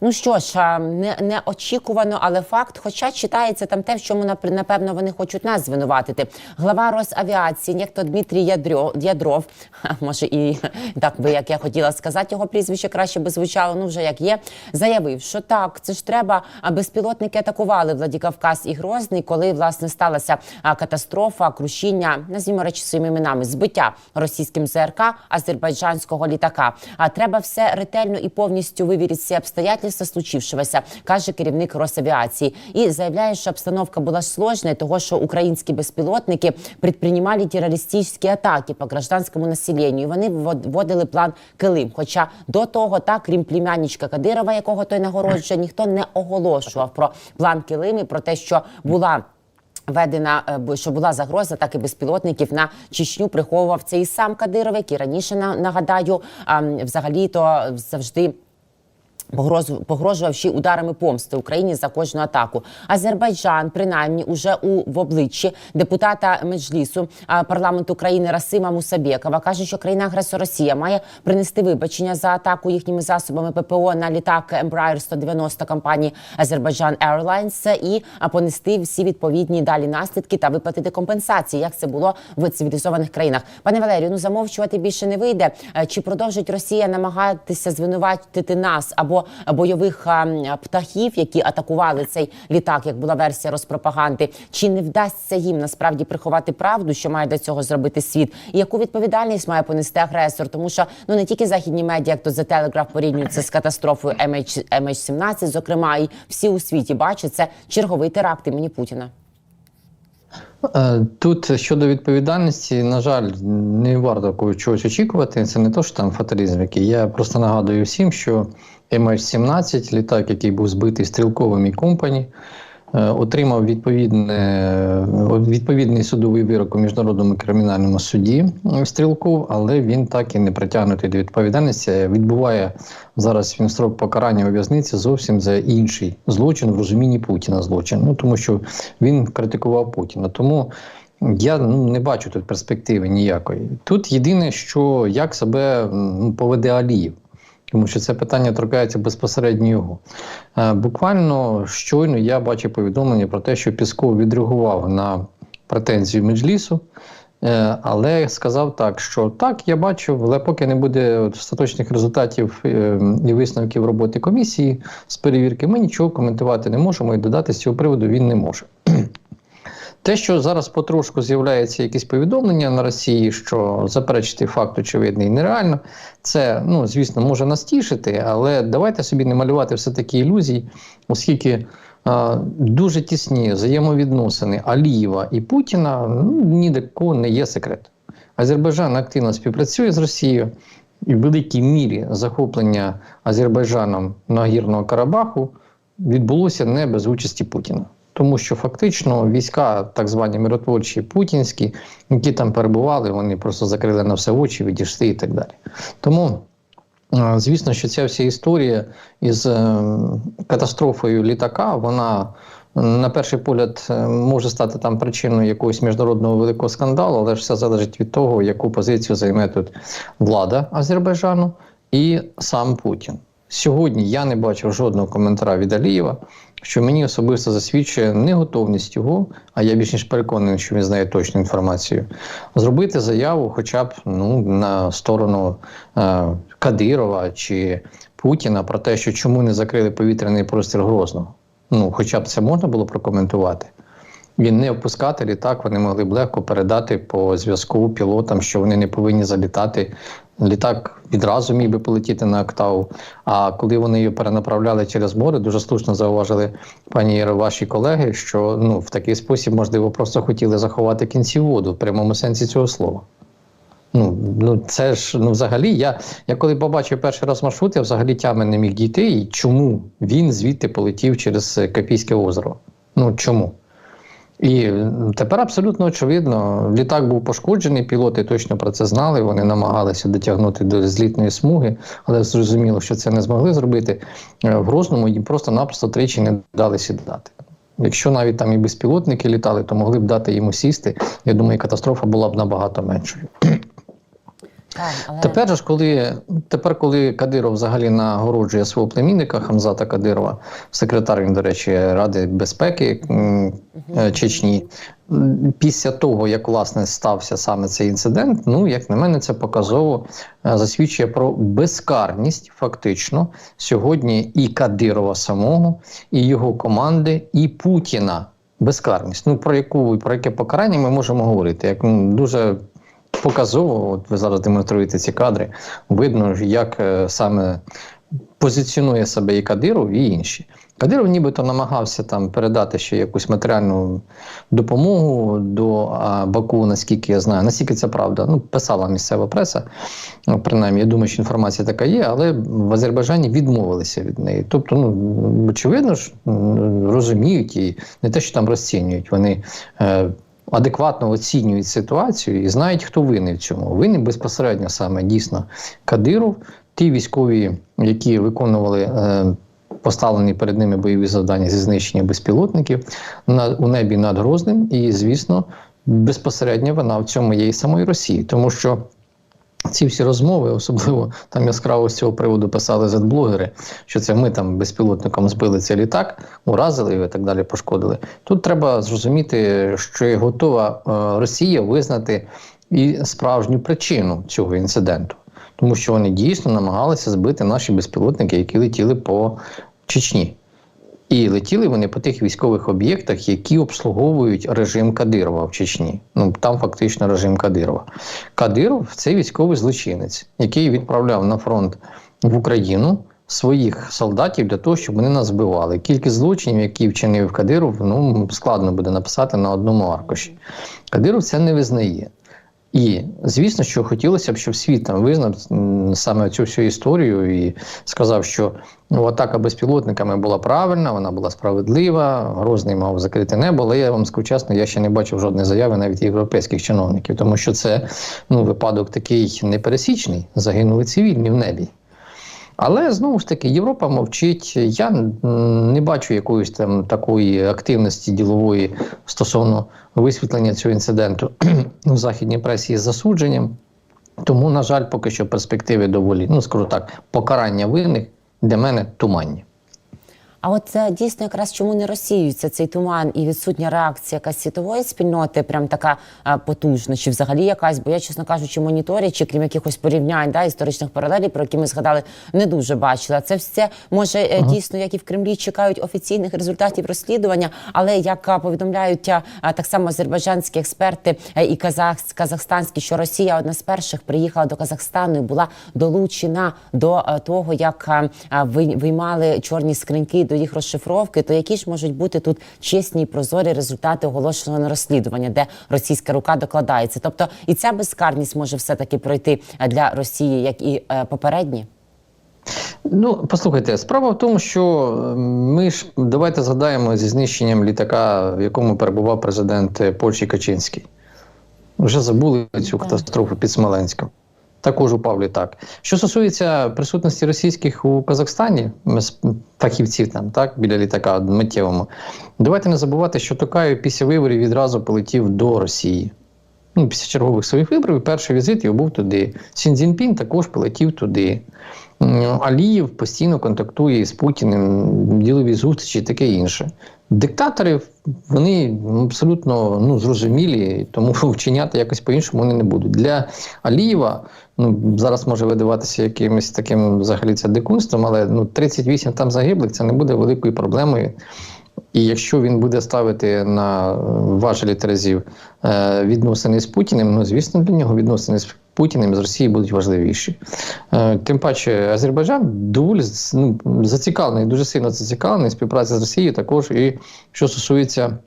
Ну що ж, не, неочікувано, але факт. Хоча читається там те, в чому напевно вони хочуть нас звинуватити. Глава Росавіації, нехто Дмитрій Ядрьо, Ядров, може і так би як я хотіла сказати, його прізвище краще би звучало. Ну вже як є, заявив, що так, це ж треба. А безпілотники атакували Владикавказ і Грозний, коли власне сталася катастрофа, крушіння, назвімо речі своїми іменами, збиття російським ЗРК азербайджанського літака. А треба все ретельно і повністю вивірити всі обстоятельства случившегося, каже керівник Росавіації. І заявляє, що обстановка була сложна, того що українські безпілотники предпринимали терористичні атаки по гражданському населенню. І вони ввод- вводили план Килим. Хоча до того, так, крім племянничка Кадирова, якого той нагороджує, ніхто не оголошував про план Килим і про те, що була. Ведена, е, що була загроза, так і безпілотників на Чечню приховував це і сам Кадиров, який раніше на- нагадаю, взагалі то завжди. Погрожував ще ударами помсти Україні за кожну атаку. Азербайджан, принаймні, уже у в обличчі депутата Меджлісу парламенту країни Расима Мусабєкова каже, що країна агресор Росія має принести вибачення за атаку їхніми засобами ППО на літак Embraer 190 компанії Азербайджан Airlines і понести всі відповідні далі наслідки та виплатити компенсації, як це було в цивілізованих країнах. Пане Валерію, ну замовчувати більше не вийде. Е, Чи продовжить Росія намагатися звинуватити нас або бойових птахів, які атакували цей літак, як була версія розпропаганди? Чи не вдасться їм насправді приховати правду, що має для цього зробити світ? І яку відповідальність має понести агресор? Тому що ну не тільки західні медіа, як то The Telegraph порівнюють з катастрофою MH, MH17, зокрема, і всі у світі бачать це черговий теракт імені Путіна. Е, Тут щодо відповідальності, на жаль, не варто чогось очікувати. Це не то, що там фаталізм який. Я просто нагадую всім, що MH17, літак, який був збитий стрілковим і компані, е, отримав відповідне, е, відповідний судовий вирок у міжнародному кримінальному суді е, стрілков, але він так і не притягнутий до відповідальності. Відбуває зараз він строк покарання у в'язниці зовсім за інший злочин в розумінні Путіна злочин. Ну тому що він критикував Путіна. Тому я ну, не бачу тут перспективи ніякої. Тут єдине, що як себе поведе Аліїв. Тому що це питання торкається безпосередньо його. Е, Буквально щойно я бачив повідомлення про те, що Пісков відреагував на претензію Меджлісу, е, але сказав так, що так, я бачу, але поки не буде остаточних результатів е, і висновків роботи комісії з перевірки, ми нічого коментувати не можемо і додати з цього приводу він не може. Те, що зараз потрошку з'являється якісь повідомлення на Росії, що заперечити факт очевидний нереально, це, ну, звісно, може нас тішити, але давайте собі не малювати все-таки ілюзій, оскільки е, дуже тісні взаємовідносини Алієва і Путіна ну, ні для кого не є секрет. Азербайджан активно співпрацює з Росією, і в великій мірі захоплення Азербайджаном Нагірного Карабаху відбулося не без участі Путіна. Тому що фактично війська, так звані миротворчі путінські, які там перебували, вони просто закрили на все очі, відійшли і так далі. Тому, е, звісно, що ця вся історія із е, катастрофою літака, вона е, на перший погляд може стати там причиною якогось міжнародного великого скандалу, але ж все залежить від того, яку позицію займе тут влада Азербайджану і сам Путін. Сьогодні я не бачив жодного коментаря від Алієва, що мені особисто засвідчує неготовність його, а я більш ніж переконаний, що він знає точну інформацію, зробити заяву хоча б ну, на сторону е, Кадирова чи Путіна про те, що чому не закрили повітряний простір Грозного. Ну, хоча б це можна було прокоментувати. Він не опускати літак, вони могли б легко передати по зв'язку пілотам, що вони не повинні залітати. Літак відразу міг би полетіти на Октаву. А коли вони її перенаправляли через море, дуже слушно зауважили пані Іро, ваші колеги, що ну в такий спосіб, можливо, просто хотіли заховати кінціводу в прямому сенсі цього слова. Ну, ну це ж ну взагалі. Я, я коли побачив перший раз маршрут, я взагалі тями не міг дійти. І чому він звідти полетів через Капійське озеро? Ну чому? І тепер абсолютно очевидно, літак був пошкоджений, пілоти точно про це знали. Вони намагалися дотягнути до злітної смуги, але зрозуміло, що це не змогли зробити. Е, В Грозному їм просто-напросто тричі не дали сідати. Якщо навіть там і безпілотники літали, то могли б дати йому сісти. Я думаю, катастрофа була б набагато меншою. Так, але... Тепер ж, коли тепер, коли Кадиров взагалі нагороджує свого племінника Хамзата Кадирова, секретар він, до речі, Ради безпеки е, Чечні, після того, як власне стався саме цей інцидент, ну як на мене, це показово е, засвідчує про безкарність фактично сьогодні і Кадирова самого, і його команди, і Путіна. Безкарність. Ну про яку про яке покарання ми можемо говорити? Як дуже показово, от ви зараз демонструєте ці кадри, видно, як е, саме позиціонує себе і Кадиров, і інші. Кадиров нібито намагався там передати ще якусь матеріальну допомогу до Баку, наскільки я знаю. Наскільки це правда? Ну, писала місцева преса. Ну, принаймні, я думаю, що інформація така є, але в Азербайджані відмовилися від неї. Тобто, ну очевидно ж, розуміють і не те, що там розцінюють. Вони е, адекватно оцінюють ситуацію і знають, хто винний в цьому. Винний безпосередньо саме дійсно Кадиров, ті військові, які виконували. Е, Поставлені перед ними бойові завдання зі знищення безпілотників на у небі над Грозним, і звісно, безпосередньо вона в цьому є і самої Росії, тому що ці всі розмови, особливо там яскраво з цього приводу писали зетблогери, що це ми там безпілотником збили цей літак, уразили його і так далі пошкодили. Тут треба зрозуміти, що готова е, Росія визнати і справжню причину цього інциденту, тому що вони дійсно намагалися збити наші безпілотники, які летіли по Чечні. І летіли вони по тих військових об'єктах, які обслуговують режим Кадирова в Чечні. Ну там фактично режим Кадирова. Кадиров це військовий злочинець, який відправляв на фронт в Україну своїх солдатів для того, щоб вони нас збивали. Кількість злочинів, які вчинив Кадиров, ну складно буде написати на одному аркуші. Кадиров це не визнає. І звісно, що хотілося б, щоб світ там визнав саме цю всю історію і сказав, що ну, атака безпілотниками була правильна, вона була справедлива, Грозний мав закрити небо. Але я вам скажу чесно, я ще не бачив жодної заяви навіть європейських чиновників, тому що це ну, випадок такий непересічний, загинули цивільні в небі. Але знову ж таки, Європа мовчить. Я не бачу якоїсь там такої активності ділової стосовно висвітлення цього інциденту у західній пресі із засудженням. Тому, на жаль, поки що перспективи доволі, ну скажу так, покарання винних для мене туманні. А от це дійсно якраз чому не розсіюється цей туман і відсутня реакція якась світової спільноти, прям така а, потужна, чи взагалі якась, бо я, чесно кажучи, моніторячи, крім якихось порівнянь, да, історичних паралелей, про які ми згадали, не дуже бачила. Це все може е, дійсно, як і в Кремлі, чекають офіційних результатів розслідування, але як а, повідомляють а, так само азербайджанські експерти е, і казах, казахстанські, що Росія одна з перших приїхала до Казахстану і була долучена до е, того, як виймали чорні скриньки до їх розшифровки, то які ж можуть бути тут чесні і прозорі результати оголошеного розслідування, де російська рука докладається? Тобто і ця безкарність може все таки пройти е, для Росії, як і е, попередні. Ну, послухайте, справа в тому, що е, ми ж давайте згадаємо зі знищенням літака, в якому перебував президент е, Польщі Качинський. Вже забули цю катастрофу під Смоленськом. Також упав літак. Що стосується присутності російських у Казахстані, фахівців там, так, біля літака миттєвому, давайте не забувати, що Токаю після виборів відразу полетів до Росії. Ну, після чергових своїх виборів перший візит його був туди. Сін Цзіньпін також полетів туди. Алієв постійно контактує з Путіним, ділові зустрічі і таке інше. Диктатори вони абсолютно ну, зрозумілі, тому вчиняти якось по-іншому вони не будуть. Для Алієва ну, зараз може видаватися якимось таким взагалі це дикунством, але ну, 38 там загиблих це не буде великою проблемою. І якщо він буде ставити на е, важелі терезів е, відносини з Путіним, ну звісно, для нього відносини з Путіним з Росією будуть важливіші. Е, тим паче, Азербайджан доволі ну, зацікавлений, дуже сильно зацікавлений в співпраці з Росією, також і що стосується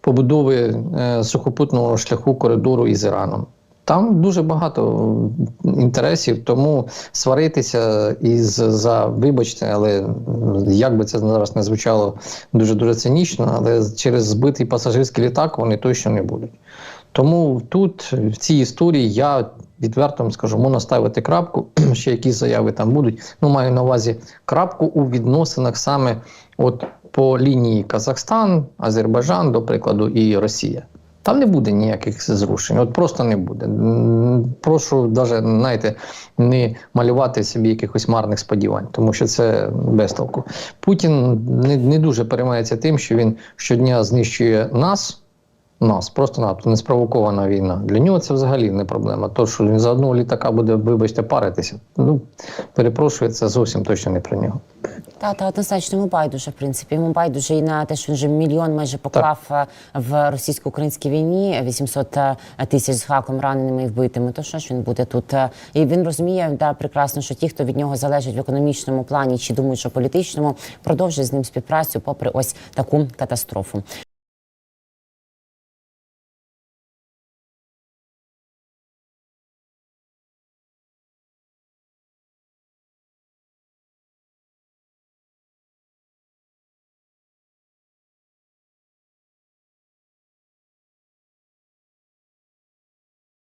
побудови сухопутного шляху коридору із Іраном. Там дуже багато інтересів, тому сваритися із за вибачте, але як би це зараз не звучало дуже дуже цинічно, але через збитий пасажирський літак вони точно не будуть. Тому тут в цій історії я відверто скажу, можна ставити крапку. Ще якісь заяви там будуть. Ну маю на увазі крапку у відносинах саме от по лінії Казахстан, Азербайджан, до прикладу, і Росія. Там не буде ніяких зрушень, от просто не буде. Прошу навіть, знаєте, не малювати собі якихось марних сподівань, тому що це без толку. Путін не, не дуже переймається тим, що він щодня знищує нас. Нас просто НАТО не спровокована війна. Для нього це взагалі не проблема. То, що він за одного літака буде, вибачте, паритися. Ну перепрошую, це зовсім точно не про нього. Та та однозначно йому байдуже, в принципі. Йому байдуже і на те, що він вже мільйон майже поклав е, в російсько-українській війні, 800 тисяч з хаком раненими і вбитими. То що ж він буде тут? Е, І він розуміє да, прекрасно, що ті, хто від нього залежить в економічному плані чи думають, що політичному, продовжують з ним співпрацю, попри ось таку катастрофу.